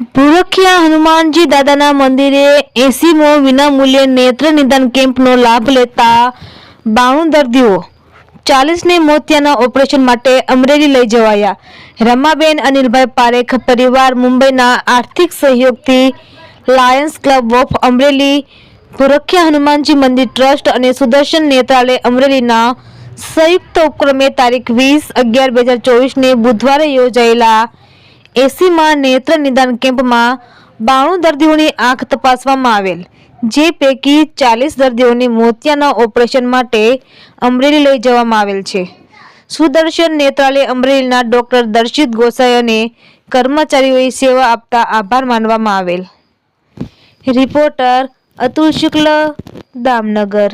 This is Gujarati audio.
પુરખિયા હનુમાનજી દાદાના મંદિરે એસીમો વિનામૂલ્યે નેત્ર નિદાન કેમ્પનો લાભ લેતા બાણું દર્દીઓ ચાલીસને મોતિયાના ઓપરેશન માટે અમરેલી લઈ જવાયા. રમાબેન, અનિલભાઈ પારેખ પરિવાર મુંબઈના આર્થિક સહયોગથી લાયન્સ ક્લબ ઓફ અમરેલી પુરખિયા હનુમાનજી મંદિર ટ્રસ્ટ અને સુદર્શન નેત્રાલય અમરેલીના સંયુક્ત ઉપક્રમે તારીખ વીસ અગિયાર બે હજાર ચોવીસને બુધવારે યોજાયેલા એસીમાં નેત્ર નિદાન કેમ્પમાં બાણું દર્દીઓની આંખ તપાસવામાં આવેલ, જે પૈકી ચાલીસ દર્દીઓની મોતિયાના ઓપરેશન માટે અમરેલી લઈ જવામાં આવેલ છે. સુદર્શન નેત્રાલય અમરેલીના ડોક્ટર દર્શિત ગોસાઈ અને કર્મચારીઓએ સેવા આપતા આભાર માનવામાં આવેલ. રિપોર્ટર અતુલ શુક્લ, દામનગર.